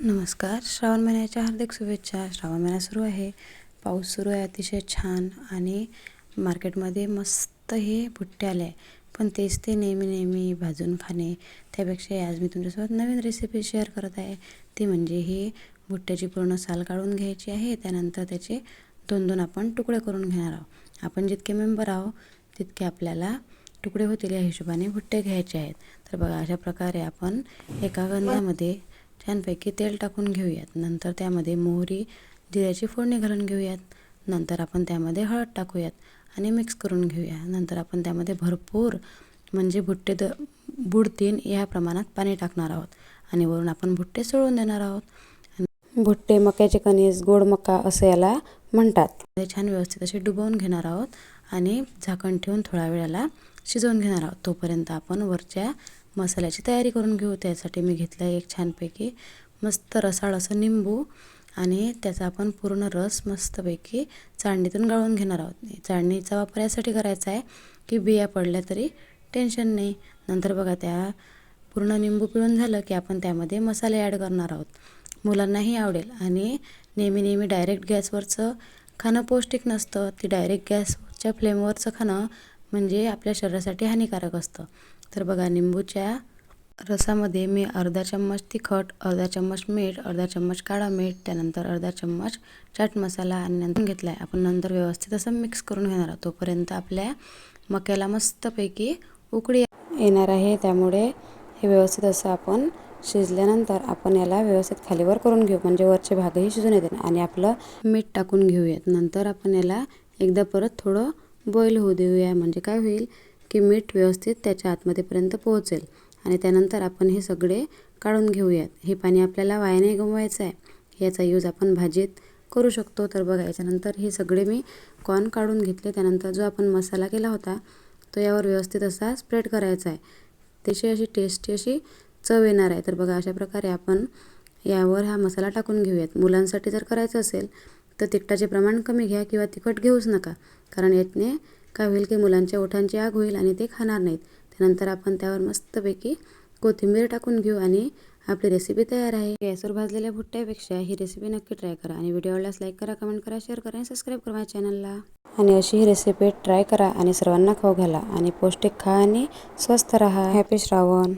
नमस्कार. श्रावण महिन्याच्या हार्दिक शुभेच्छा. श्रावण महिना सुरू आहे. पाऊस सुरू आहे अतिशय छान आणि मार्केटमध्ये मस्त हे भुट्टे आले आहे. पण तेच ते नेहमी नेहमी भाजून खाणे त्यापेक्षा आज मी तुमच्यासोबत नवीन रेसिपी शेअर करत आहे. ती म्हणजे ही भुट्ट्याची पूर्ण साल काढून घ्यायची आहे. त्यानंतर त्याचे दोन दोन आपण तुकडे करून घेणार आहोत. आपण जितके मेंबर आहोत तितके आपल्याला तुकडे होतील या हिशोबाने भुट्टे घ्यायचे आहेत. तर बघा अशा प्रकारे आपण एका गंधामध्ये छानपैकी तेल टाकून घेऊयात. नंतर त्यामध्ये मोहरी जिऱ्याची फोडणी घालून घेऊयात. नंतर आपण त्यामध्ये हळद टाकूयात आणि मिक्स करून घेऊया. नंतर आपण त्यामध्ये भरपूर म्हणजे भुट्टे द बुडतीन या प्रमाणात पाणी टाकणार आहोत आणि वरून आपण भुट्टे सोडून देणार आहोत. भुट्टे मक्याचे कणीस गोड मका असं याला म्हणतात. छान व्यवस्थित असे डुबवून घेणार आहोत आणि झाकण ठेवून थोड्या वेळाला शिजवून घेणार आहोत. तोपर्यंत आपण वरच्या मसाल्याची तयारी करून घेऊ. त्यासाठी मी घेतलं आहे एक छानपैकी मस्त रसाळ असं निंबू आणि त्याचा आपण पूर्ण रस मस्तपैकी चाळणीतून गाळून घेणार आहोत. चाळणीचा वापर यासाठी करायचा आहे की बिया पडल्या तरी टेन्शन नाही. नंतर बघा त्या पूर्ण निंबू पिळून झालं की आपण त्यामध्ये मसाले ॲड करणार आहोत. मुलांनाही आवडेल. आणि नेहमी नेहमी डायरेक्ट गॅसवरचं खाणं पौष्टिक नसतं. ती डायरेक्ट गॅसच्या फ्लेमवरचं खाणं म्हणजे आपल्या शरीरासाठी हानिकारक असतं. तर बघा निंबूच्या रसामध्ये मी अर्धा चम्मच तिखट अर्धा चम्मच मीठ अर्धा चम्मच काळा मीठ त्यानंतर अर्धा चम्मच चाट मसाला आणि नंतर घेतला आहे आपण नंतर व्यवस्थित असं मिक्स करून घेणार आहोत. तोपर्यंत आपल्या मक्याला मस्तपैकी उकडी येणार आहे. त्यामुळे हे व्यवस्थित असं आपण शिजल्यानंतर आपण याला व्यवस्थित खालीवर करून घेऊ. म्हणजे वरचे भागही शिजून येते आणि आपलं मीठ टाकून घेऊयात. नंतर आपण याला एकदा परत थोडं बॉईल होऊ देऊया. म्हणजे काय होईल की मीठ व्यवस्थित त्याच्या आतमध्येपर्यंत पोहोचेल. आणि त्यानंतर आपण हे सगळे काढून घेऊयात. हे पाणी आपल्याला वायाने गमवायचं आहे. याचा यूज आपण भाजीत करू शकतो. तर बघा याच्यानंतर हे सगळे मी कॉर्न काढून घेतले. त्यानंतर जो आपण मसाला केला होता तो यावर व्यवस्थित असा स्प्रेड करायचा आहे. त्याची अशी टेस्टी अशी चव येणार आहे. तर बघा अशा प्रकारे आपण यावर हा मसाला टाकून घेऊयात. मुलांसाठी जर करायचं असेल तर तिखटाचे प्रमाण कमी घ्या किंवा तिखट घेऊच नका. कारण यातने काय होईल की मुलांच्या ओठांची आग होईल आणि ते खाणार नाहीत. त्यानंतर आपण त्यावर मस्तपैकी कोथिंबीर टाकून घेऊ आणि आपली रेसिपी तयार आहे. गॅसवर भाजलेल्या भुट्ट्यापेक्षा ही रेसिपी नक्की ट्राय करा आणि व्हिडिओ आवडल्यास लाईक करा कमेंट करा शेअर करा आणि सबस्क्राईब करा माझ्या चॅनलला आणि अशी ही रेसिपी ट्राय करा आणि सर्वांना खाऊ घाला आणि पौष्टिक खा आणि स्वस्त राहा. हॅपी श्रावण.